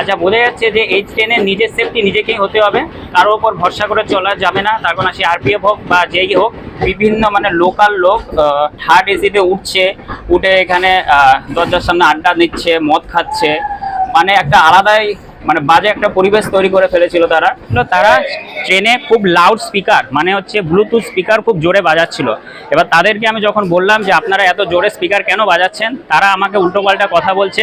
আচ্ছা বোঝা যাচ্ছে যে এই ট্রেনে নিজের সেফটি নিজেকেই হতে হবে। কারোর ওপর ভরসা করে চলা যাবে না। তার কারণ সে আরপিএফ হোক বা যেই হোক, বিভিন্ন মানে লোকাল লোক থার্ড এসিতে উঠছে, উঠে এখানে দরজার সামনে আড্ডা দিচ্ছে, মদ খাচ্ছে। মানে একটা আলাদাই মানে বাজে একটা পরিবেশ তৈরি করে ফেলেছিল তারা। তারা ট্রেনে খুব লাউড স্পিকার মানে হচ্ছে ব্লুটুথ স্পিকার খুব জোরে বাজাচ্ছিল। এবার তাদেরকে আমি যখন বললাম যে, আপনারা এত জোরে স্পিকার কেন বাজাচ্ছেন? তারা আমাকে উল্টোপাল্টা কথা বলছে।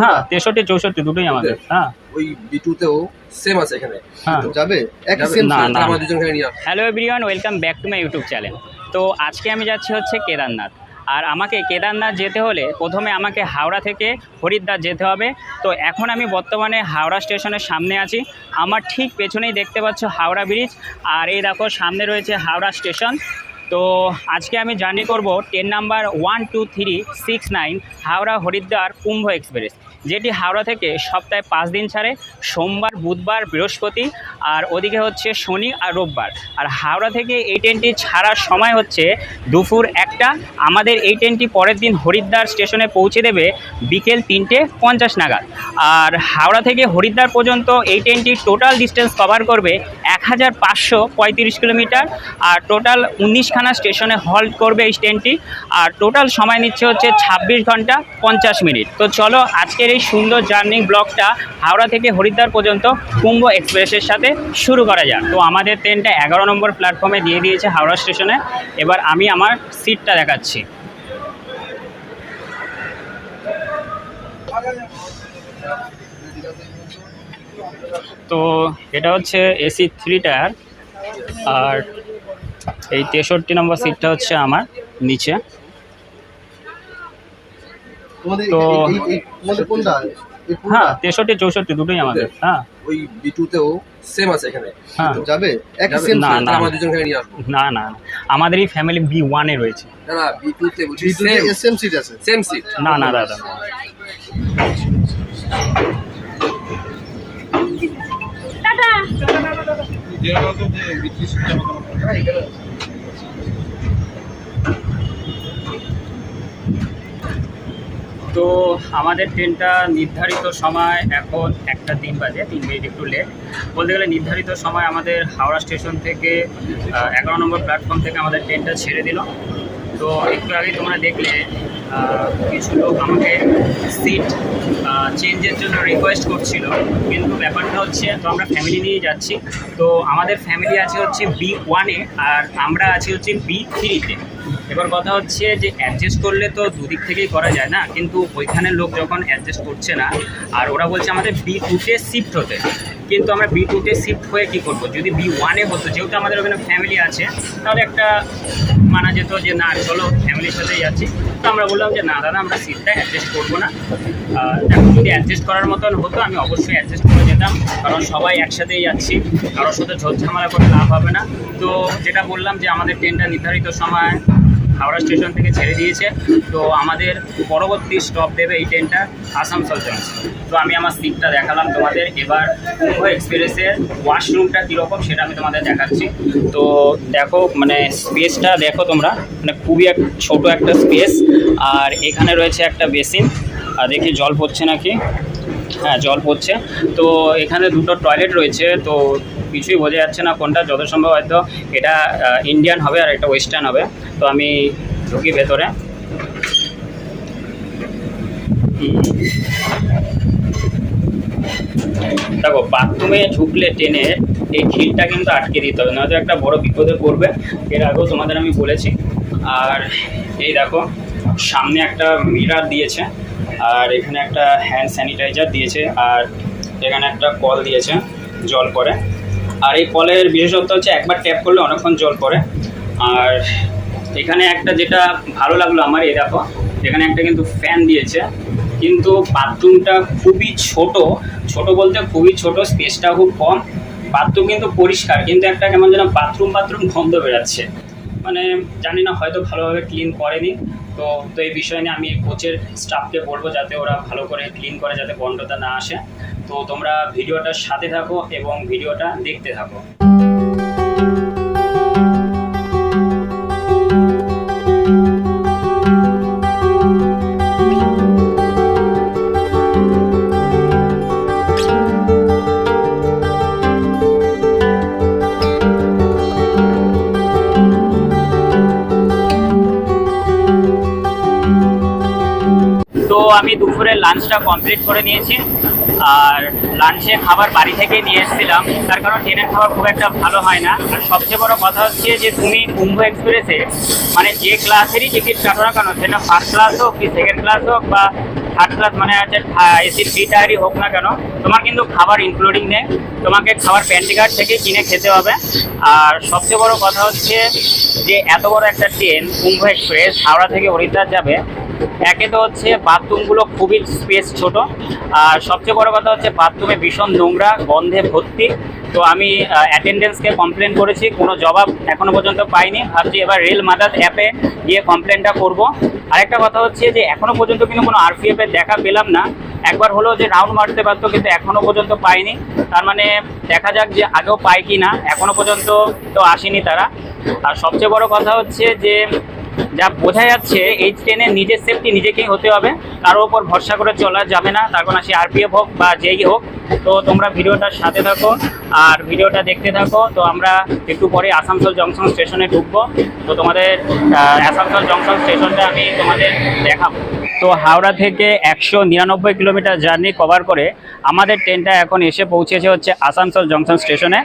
হ্যাঁ তেষট্টি চৌষট্টি দুটোই আমাদের হ্যাঁ। ওই বিটুতেও সেম আছে এখানে। হ্যাঁ। যাবে? একই সেম না, না। আমরা দুজন এখানে নিয়ে hello everyone welcome back to my YouTube channel তো আজকে আমি যাচ্ছি হচ্ছে কেদারনাথ। আর আমাকে কেদারনাথ যেতে হলে প্রথমে আমাকে হাওড়া থেকে হরিদ্বার যেতে হবে। তো এখন আমি বর্তমানে হাওড়া স্টেশনের সামনে আছি। আমার ঠিক পেছনেই দেখতে পাচ্ছ হাওড়া ব্রিজ। আর এই দেখো সামনে রয়েছে হাওড়া স্টেশন। তো আজকে আমি জার্নি করব train number one two three six nine Howrah Haridwar Kumbh express, যেটি হাওড়া থেকে সপ্তাহে পাঁচ দিন ছাড়ে, সোমবার, বুধবার, বৃহস্পতি, আর ওদিকে হচ্ছে শনি আর রোববার। আর হাওড়া থেকে এই ট্রেনটি ছাড়ার সময় হচ্ছে দুপুর একটা, আমাদের এই ট্রেনটি পরের দিন হরিদ্বার স্টেশনে পৌঁছে দেবে বিকেল তিনটে পঞ্চাশ নাগাদ। আর হাওড়া থেকে হরিদ্বার পর্যন্ত এই ট্রেনটি টোটাল ডিস্টেন্স কভার করবে এক হাজার পাঁচশো পঁয়ত্রিশ কিলোমিটার, আর টোটাল উনিশখানা স্টেশনে হল্ট করবে এই ট্রেনটি। আর টোটাল সময় নিচ্ছে হচ্ছে ছাব্বিশ ঘণ্টা পঞ্চাশ মিনিট। তো চলো আজকের এই সুন্দর জার্নি ব্লগটা হাওড়া থেকে হরিদ্বার পর্যন্ত কুম্ভ এক্সপ্রেসের সাথে শুরু করা যাক। তো আমাদের ট্রেনটা এগারো নম্বর প্ল্যাটফর্মে দিয়ে দিয়েছে হাওড়া স্টেশনে। এবার আমি আমার সিটটা দেখাচ্ছি। তো এটা হচ্ছে এসি থ্রি টায়ার। আর এই তেষট্টি নম্বর সিটটা হচ্ছে আমার নিচে। তো-? হ্যাঁ তেষট্টি চৌষট্টি দুটোই আমাদের। হ্যাঁ। ওই বিটুতেও সেম আছে এখানে। হ্যাঁ। যাবে? একই সেম না, না। আমরা দুজন নিয়ে আসব। না। আমাদের এই ফ্যামিলি বি ওয়ানে রয়েছে। না না বিটুতে বলছি সেম সেম সিট আছে। সেম সিট না না দাদা তো আমাদের ট্রেনটা নির্ধারিত সময় এখন একটা তিন বাজে, তিন মিনিট একটু লেট বলতে গেলে নির্ধারিত সময় আমাদের হাওড়া স্টেশন থেকে এগারো নম্বর প্ল্যাটফর্ম থেকে আমাদের ট্রেনটা ছেড়ে দিল। তো একটু আগে তোমরা দেখলে কিছু লোক আমাকে সিট চেঞ্জের জন্য রিকোয়েস্ট করছিল। কিন্তু ব্যাপারটা হচ্ছে, তো আমরা ফ্যামিলি নিয়ে যাচ্ছি। তো আমাদের ফ্যামিলি আছে হচ্ছে বি ওয়ানে আর আমরা আছি হচ্ছে বি থ্রিতে এবার কথা হচ্ছে যে অ্যাডজাস্ট করলে তো দুদিক থেকেই করা যায় না, কিন্তু ওইখানের লোক যখন অ্যাডজাস্ট করছে না, আর ওরা বলছে আমাদের বি টুতে শিফট হতে, কিন্তু আমরা বি টুতে শিফট হয়ে কী করব? যদি বি ওয়ানে হতো, যেহেতু আমাদের ওখানে ফ্যামিলি আছে, তাহলে একটা মানা যেত যে না চলো ফ্যামিলির সাথেই যাচ্ছি তো আমরা বললাম যে না দাদা, আমরা সিটটা অ্যাডজাস্ট করব না। দেখো যদি অ্যাডজাস্ট করার মতন হতো, আমি অবশ্যই অ্যাডজাস্ট করে যেতাম, কারণ সবাই একসাথেই যাচ্ছি কারোর সাথে ঝোঁঝ ঝামেলা করে লাভ হবে না। তো যেটা বললাম যে আমাদের ট্রেনটা নির্ধারিত সময় হাওড়া স্টেশন থেকে ছেড়ে দিয়েছে। তো আমাদের পরবর্তী স্টপ দেবে এই ট্রেনটা আসানসোল জংশন তো আমি আমার সিটটা দেখালাম তোমাদের। এবার কুম্ভ এক্সপ্রেসের ওয়াশরুমটা কীরকম সেটা আমি তোমাদের দেখাচ্ছি। তো দেখো মানে স্পেসটা দেখো তোমরা। মানে খুবই এক, ছোট একটা স্পেস আর এখানে রয়েছে একটা বেসিন আর দেখি জল পড়ছে নাকি? হ্যাঁ জল পড়ছে। তো এখানে দুটো টয়লেট রয়েছে। তো কিছুই বোঝা যাচ্ছে না কোনটা যত সম্ভব হয়তো এটা ইন্ডিয়ান হবে আর এটা ওয়েস্টার্ন হবে। তো আমি ঢুকি ভেতরে। দেখো বাথরুমে ঢুকলে টেনে এই খিলটা কিন্তু আটকে দিতে হবে, নয়তো একটা বড় বিপদে পড়বে। এর আগেও তোমাদের আমি বলেছি। আর এই দেখো, সামনে একটা মিরার দিয়েছে, আর এখানে একটা হ্যান্ড স্যানিটাইজার দিয়েছে, আর এখানে একটা কল দিয়েছে, জল পড়ে আর এই কলের বিশেষত্ব হচ্ছে একবার ট্যাপ করলে অনেকক্ষণ জল পড়ে। আর এখানে একটা যেটা ভালো লাগল আমার, এই দেখো, এখানে একটা কিন্তু ফ্যান দিয়েছে। কিন্তু বাথরুমটা খুবই ছোট ছোট বলতে খুবই ছোট স্পেসটা খুব কম। বাথরুম কিন্তু পরিষ্কার, কিন্তু একটা কেমন যেন বাথরুম বাথরুম গন্ধ বেরাচ্ছে। মানে জানি না, হয়তো ভালোভাবে ক্লিন করেনি। তো তো এই বিষয় নিয়ে আমি কোচের স্টাফকে বলব যাতে ওরা ভালো করে ক্লিন করে, যাতে গন্ধটা না আসে। তো তোমরা ভিডিওটার সাথে থাকো এবং ভিডিওটা দেখতে থাকো। তো আমি দুপুরে লাঞ্চটা কমপ্লিট করে নিয়েছি। আর লাঞ্চে খাবার বাড়ি থেকে নিয়ে এসেছিলাম। তার কারণ ট্রেনের খাবার খুব একটা ভালো হয় না। আর সবচেয়ে বড় কথা হচ্ছে যে, তুমি কুম্ভ এক্সপ্রেসে মানে যে ক্লাসেরই টিকিট কাটো না কেন, সেটা ফার্স্ট ক্লাস হোক কি সেকেন্ড ক্লাস হোক বা থার্ড ক্লাস মানে হচ্ছে এসি থ্রি টায়ারই হোক না কেন, তোমার কিন্তু খাবার ইনক্লুডিং নেই। তোমাকে খাবার প্যান্টিঘাট থেকে কিনে খেতে হবে। আর সবচেয়ে বড় কথা হচ্ছে যে, এত বড় একটা ট্রেন কুম্ভ এক্সপ্রেস হাওড়া থেকে হরিদ্বার যাবে একে তো হচ্ছে বাথরুমগুলো খুবই স্পেস ছোট। আর সবচেয়ে বড় কথা হচ্ছে বাথরুমে ভীষণ নোংরা, গন্ধে ভর্তি। তো আমি অ্যাটেন্ডেন্সকে কমপ্লেন করেছি, কোনো জবাব এখনও পর্যন্ত পাইনি। ভাবছি এবার রেল মাদার অ্যাপে গিয়ে কমপ্লেনটা করব। আরেকটা কথা হচ্ছে যে, এখনও পর্যন্ত কিন্তু কোনো আরপিএফ এর দেখা পেলাম না। একবার হলো যে রাউন্ড মারতে পারতো কিন্তু এখনও পর্যন্ত পাইনি। তার মানে দেখা যাক যে আগেও পায় কি না এখনও পর্যন্ত তো আসেনি তারা। আর সবচেয়ে বড় কথা হচ্ছে যে যা বোঝা যাচ্ছে, এই ট্রেনে নিজের সেফটি নিজেকেই হতে হবে। কারও ওপর ভরসা করে চলা যাবে না। তার কোনো সে আরপিএফ হোক বা যেই হোক। তো তোমরা ভিডিওটার সাথে থাকো আর ভিডিওটা দেখতে থাকো। তো আমরা একটু পরে আসানসোল জংশন স্টেশনে ঢুকবো। তো তোমাদের আসানসোল জংশন স্টেশনটা আমি তোমাদের দেখাবো। তো হাওড়া থেকে একশো নিরানব্বই কিলোমিটার জার্নি কভার করে আমাদের ট্রেনটা এখন এসে পৌঁছেছে হচ্ছে আসানসোল জংশন স্টেশনে।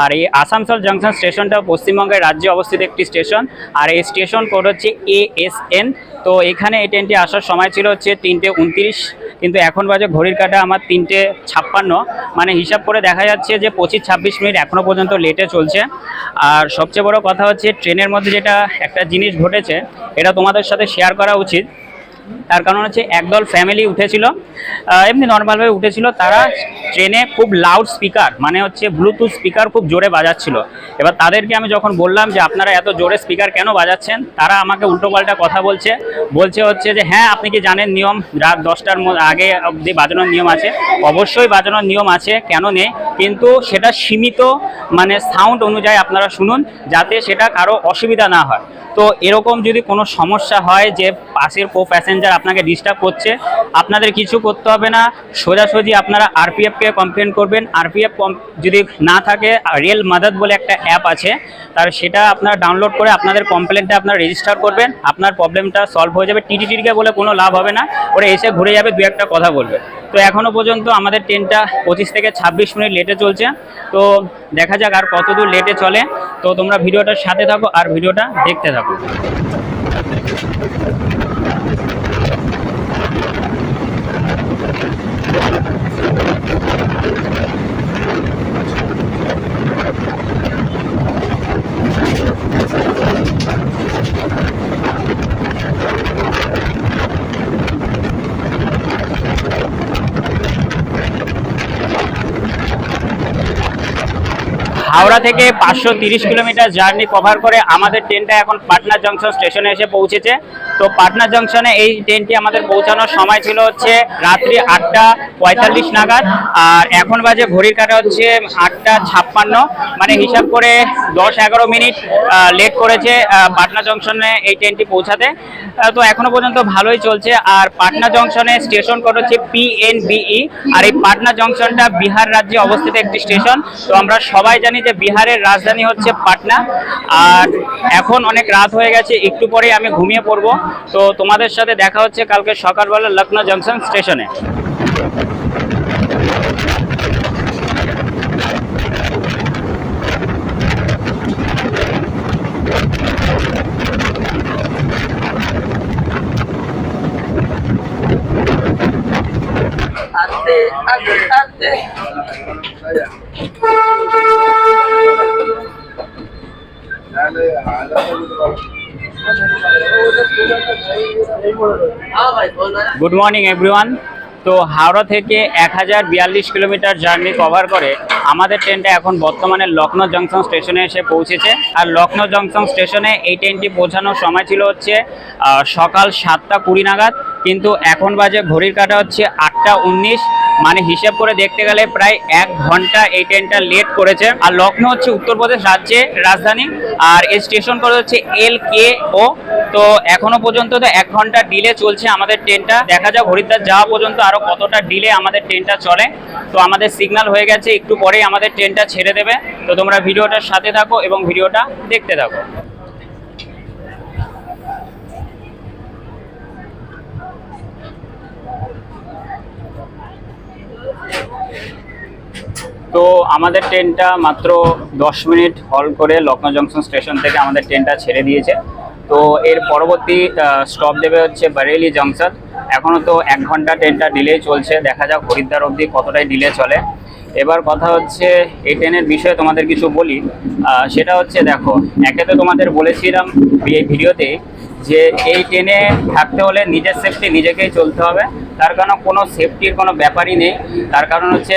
আর এই আসানসোল জংশন স্টেশনটা পশ্চিমবঙ্গের রাজ্যে অবস্থিত একটি স্টেশন। আর এই স্টেশন কোড হচ্ছে এ এস এন তো এখানে এই ট্রেনটি আসার সময় ছিল হচ্ছে তিনটে উনত্রিশ, কিন্তু এখন বাজে ঘড়ির কাটা আমার তিনটে ছাপ্পান্ন। মানে হিসাব করে দেখা যাচ্ছে যে পঁচিশ ছাব্বিশ মিনিট এখনও পর্যন্ত লেটে চলছে। আর সবচেয়ে বড় কথা হচ্ছে ট্রেনের মধ্যে যেটা একটা জিনিস ঘটেছে, এটা তোমাদের সাথে শেয়ার করা উচিত। তার কারণ হচ্ছে একদল ফ্যামিলি উঠেছিল এমনি নর্মালভাবে উঠেছিল। তারা ট্রেনে খুব লাউড স্পিকার মানে হচ্ছে ব্লুটুথ স্পিকার খুব জোরে বাজাচ্ছিল। এবার তাদেরকে আমি যখন বললাম যে, আপনারা এত জোরে স্পিকার কেন বাজাচ্ছেন? তারা আমাকে উল্টোপাল্টা কথা বলছে। বলছে হচ্ছে যে হ্যাঁ আপনি কি জানেন নিয়ম? রাত দশটার আগে অবধি বাজানোর নিয়ম আছে। অবশ্যই বাজানোর নিয়ম আছে, কেন নেই? কিন্তু সেটা সীমিত মানে সাউন্ড অনুযায়ী আপনারা শুনুন, যাতে সেটা কারও অসুবিধা না হয়। তো এরকম যদি কোনো সমস্যা হয় যে পাশের কো প্যাসেঞ্জার আপনাকে ডিস্টার্ব করছে। আপনাদের কিছু করতে হবে না। সোজাসুজি আপনারা আরপিএফকে কমপ্লেন করবেন। আরপিএফ যদি না থাকে রিয়েল মাদাদ বলে একটা অ্যাপ আছে, তার সেটা আপনারা ডাউনলোড করে আপনাদের কমপ্লেনটা আপনারা রেজিস্টার করবেন। আপনার প্রবলেমটা সলভ হয়ে যাবে। টিটিটিকে বলে কোনো লাভ হবে না। ওরা এসে ঘুরে যাবে, দু একটা কথা বলবে। তো এখনও পর্যন্ত আমাদের ট্রেনটা পঁচিশ থেকে ছাব্বিশ মিনিট লেটে চলছে। তো দেখা যাক আর কতদূর লেটে চলে। তো তোমরা ভিডিওটার সাথে থাকো আর ভিডিওটা দেখতে থাকো। হাওড়া থেকে পাঁচশো কিলোমিটার জার্নি কভার করে আমাদের ট্রেনটা এখন পাটনা জংশন স্টেশনে এসে পৌঁছেছে। তো পাটনা জংশনে এই ট্রেনটি আমাদের পৌঁছানোর সময় ছিল হচ্ছে রাত্রি আটটা পঁয়তাল্লিশ নাগাদ। আর এখন বাজে ঘড়ির কাটা হচ্ছে আটটা ছাপ্পান্ন। মানে হিসাব করে দশ এগারো মিনিট লেট করেছে পাটনা জংশনে এই ট্রেনটি পৌঁছাতে। তো এখনও পর্যন্ত ভালোই চলছে। আর পাটনা জংশনে স্টেশন কোড হচ্ছে পিএনবিই আর এই পাটনা জংশনটা বিহার রাজ্যে অবস্থিত একটি স্টেশন তো আমরা সবাই জানি যে বিহারের রাজধানী হচ্ছে পাটনা। আর এখন অনেক রাত হয়ে গেছে, একটু পরেই আমি ঘুমিয়ে পড়ব। তো তোমাদের সাথে দেখা হচ্ছে কালকে সকালবেলা লখনৌ জংশন স্টেশনে। আস্তে আস্তে আস্তে। ভাই বল না গুড মর্নিং এভরিওয়ান তো হাওড়া থেকে এক হাজার বিয়াল্লিশ কিলোমিটার জার্নি কভার করে আমাদের ট্রেনটা এখন বর্তমানে লখনৌ জংশন স্টেশনে এসে পৌঁছেছে। আর লখনৌ জংশন স্টেশনে এই ট্রেনটি পৌঁছানোর সময় ছিল হচ্ছে সকাল সাতটা কুড়ি নাগাদ। কিন্তু এখন বাজে ঘড়ির কাটা হচ্ছে আটটা উনিশ মানে হিসেব করে দেখতে গেলে প্রায় এক ঘণ্টা এই ট্রেনটা লেট করেছে। আর লখনৌ হচ্ছে উত্তরপ্রদেশ রাজ্যের রাজধানী, আর এই স্টেশন করে হচ্ছে এল কে ও তো এখনও পর্যন্ত তো এক ঘণ্টা ডিলে চলছে আমাদের ট্রেনটা দেখা যাক হরিদ্বার যাওয়া পর্যন্ত আরও কতটা ডিলে আমাদের ট্রেনটা চলে। তো আমাদের সিগন্যাল হয়ে গেছে, একটু পরেই আমাদের ট্রেনটা ছেড়ে দেবে। তো তোমরা ভিডিওটার সাথে থাকো এবং ভিডিওটা দেখতে থাকো। তো আমাদের ট্রেনটা মাত্র দশ মিনিট হল করে লখনৌ জংশন স্টেশন থেকে আমাদের ট্রেনটা ছেড়ে দিয়েছে। তো এর পরবর্তী স্টপ দেবে হচ্ছে বারেলি জংশন। এখনও তো এক ঘণ্টা ট্রেনটা ডিলে চলছে। দেখা যাক হরিদ্বার অবধি কতটাই ডিলে চলে। এবার কথা হচ্ছে, এই ট্রেনের বিষয়ে তোমাদের কিছু বলি। সেটা হচ্ছে দেখো, একে তো তোমাদের বলেছিলাম এই ভিডিওতে যে এই ট্রেনে থাকতে হলে নিজের সেফটি নিজেকেই চলতে হবে। তার কারণ কোনো সেফটির কোনো ব্যাপারই নেই। তার কারণ হচ্ছে,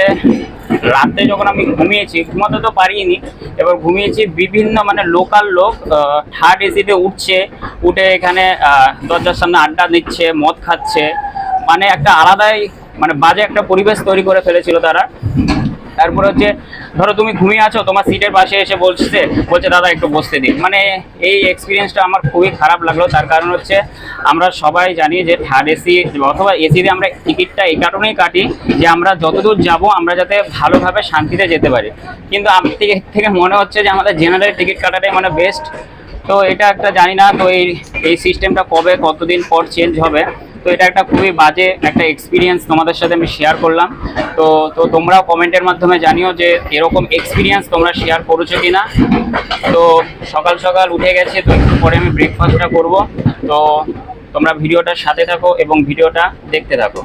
রাতে যখন আমি ঘুমিয়েছি, ঘুমাতে তো পারিনি, এবার ঘুমিয়েছি বিভিন্ন মানে লোকাল লোক থার্ড এসিতে উঠছে, উঠে এখানে দরজার সামনে আড্ডা দিচ্ছে, মদ খাচ্ছে। মানে একটা আলাদাই মানে বাজে একটা পরিবেশ তৈরি করে ফেলেছিল তারা। তারপর হচ্ছে, ধরো তুমি ঘুমিয়ে আছো, তোমার সিটের পাশে এসে বলছে বলছে, দাদা, একটু বসতে দিন মানে এই এক্সপিরিয়েন্সটা আমার খুবই খারাপ লাগল। তার কারণ হচ্ছে, আমরা সবাই জানি যে থার্ড এসি অথবা এসিতে আমরা টিকিটটা এই কারণেই কাটি যে আমরা যতদূর যাব, আমরা যাতে ভালোভাবে শান্তিতে যেতে পারি। কিন্তু আমি থেকে থেকে মনে হচ্ছে যে আমাদের জেনারেল টিকিট কাটাটাই মানে বেস্ট তো এটা একটা জানি না, তো এই এই সিস্টেমটা কবে, কতদিন পর চেঞ্জ হবে। তো এটা একটা খুবই বাজে একটা এক্সপিরিয়েন্স তোমাদের সাথে আমি শেয়ার করলাম। তো তো তোমরাও কমেন্টের মাধ্যমে জানিও যে এরকম এক্সপিরিয়েন্স তোমরা শেয়ার করেছ কি না তো সকাল সকাল উঠে গেছে, তো একটু পরে আমি ব্রেকফাস্টটা করব। তো তোমরা ভিডিওটার সাথে থাকো এবং ভিডিওটা দেখতে থাকো।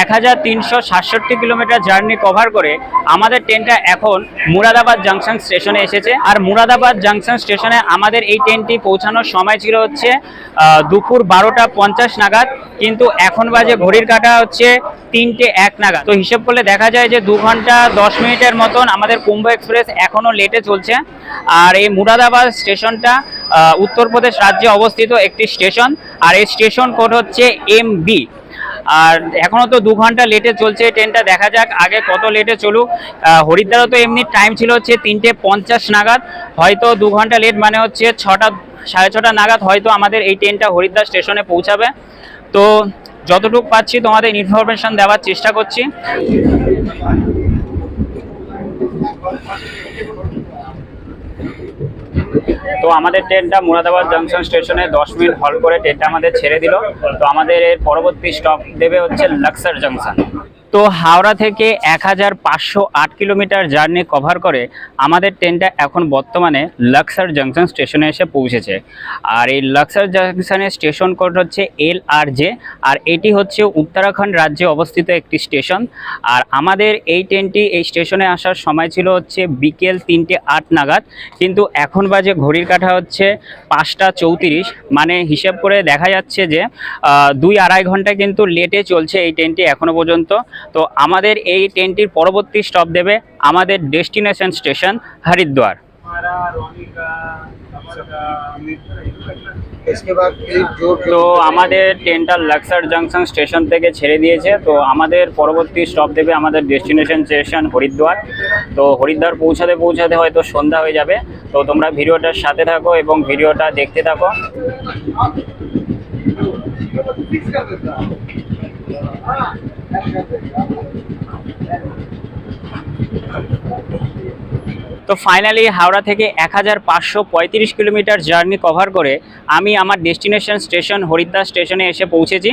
এক হাজার তিনশো সাতষট্টি কিলোমিটার জার্নি কভার করে আমাদের ট্রেনটা এখন মুরাদাবাদ জাংশন স্টেশনে এসেছে। আর মুরাদাবাদ জাংশন স্টেশনে আমাদের এই ট্রেনটি পৌঁছানোর সময় ছিল হচ্ছে দুপুর বারোটা পঞ্চাশ নাগাদ, কিন্তু এখন বাজে ঘড়ির কাটা হচ্ছে তিনটে এক নাগাদ। তো হিসেব করলে দেখা যায় যে দু ঘণ্টা দশ মিনিটের মতন আমাদের কুম্ভ এক্সপ্রেস এখনও লেটে চলছে। আর এই মুরাদাবাদ স্টেশনটা উত্তরপ্রদেশ রাজ্যে অবস্থিত একটি স্টেশন। আর এই স্টেশন কোড হচ্ছে এম বি। আর এখনও তো দু ঘণ্টা লেটে চলছে ট্রেনটা দেখা যাক আগে কত লেটে চলুক। হরিদ্বারও তো এমনি টাইম ছিল হচ্ছে তিনটে পঞ্চাশ নাগাদ। হয়তো দু ঘণ্টা লেট মানে হচ্ছে ছটা, সাড়ে ছটা নাগাদ হয়তো আমাদের এই ট্রেনটা হরিদ্বার স্টেশনে পৌঁছাবে। তো যতটুকু পাচ্ছি তোমাদের ইনফরমেশন দেওয়ার চেষ্টা করছি। তো আমাদের ট্রেনটা মুরাদাবাদ জংশন স্টেশনে দশ মিনিট হল করে ট্রেনটা আমাদের ছেড়ে দিল। তো আমাদের এর পরবর্তী স্টপ দেবে হচ্ছে লাক্সার জংশন তো হাওড়া থেকে এক হাজার পাঁচশো আট কিলোমিটার জার্নি কভার করে আমাদের ট্রেনটা এখন বর্তমানে লাক্সার জংশন স্টেশনে এসে পৌঁছেছে। আর এই লাক্সার জংশনের স্টেশন কোড হচ্ছে এল আর জে আর এটি হচ্ছে উত্তরাখণ্ড রাজ্যে অবস্থিত একটি স্টেশন। আর আমাদের এই ট্রেনটি এই স্টেশনে আসার সময় ছিল হচ্ছে বিকেল তিনটে আট নাগাদ, কিন্তু এখন বাজে ঘড়ির কাঠা হচ্ছে পাঁচটা চৌত্রিশ। মানে হিসেব করে দেখা যাচ্ছে যে দুই আড়াই ঘণ্টা কিন্তু লেটে চলছে এই ট্রেনটি এখনও পর্যন্ত। তো আমাদের এই ট্রেনটির পরবর্তী স্টপ দেবে আমাদের ডেস্টিনেশন স্টেশন হরিদ্বার। তো আমাদের ট্রেনটা লাক্সার জাংশন স্টেশন থেকে ছেড়ে দিয়েছে। তো আমাদের পরবর্তী স্টপ দেবে আমাদের ডেস্টিনেশন স্টেশন হরিদ্বার। তো হরিদ্বার পৌঁছাতে পৌঁছাতে হয়তো সন্ধ্যা হয়ে যাবে। তো তোমরা ভিডিওটার সাথে থাকো এবং ভিডিওটা দেখতে থাকো। তো ফাইনালি হাওড়া থেকে এক হাজার পাঁচশো পঁয়ত্রিশ কিলোমিটার জার্নি কভার করে আমি আমার ডেস্টিনেশন স্টেশন হরিদ্বার স্টেশনে এসে পৌঁছেছি।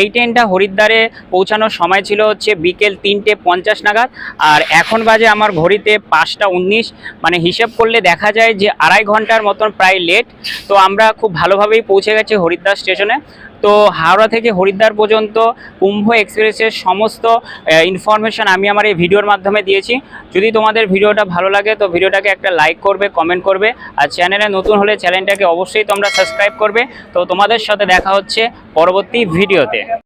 এই ট্রেনটা হরিদ্বারে পৌঁছানোর সময় ছিল হচ্ছে বিকেল তিনটে পঞ্চাশ নাগাদ আর এখন বাজে আমার ঘড়িতে পাঁচটা উনিশ। মানে হিসেব করলে দেখা যায় যে আড়াই ঘণ্টার মতন প্রায় লেট তো আমরা খুব ভালোভাবেই পৌঁছে গেছি হরিদ্বার স্টেশনে তো হাওড়া থেকে হরিদ্বার পর্যন্ত কুম্ভ এক্সপ্রেসের সমস্ত ইনফরমেশান আমি আমার এই ভিডিওর মাধ্যমে দিয়েছি। যদি তোমাদের ভিডিওটা ভালো লাগে তো ভিডিওটাকে একটা লাইক করবে কমেন্ট করবে। আর চ্যানেলে নতুন হলে চ্যানেলটাকে অবশ্যই তোমরা সাবস্ক্রাইব করবে। তো তোমাদের সাথে দেখা হচ্ছে পরবর্তী ভিডিওতে।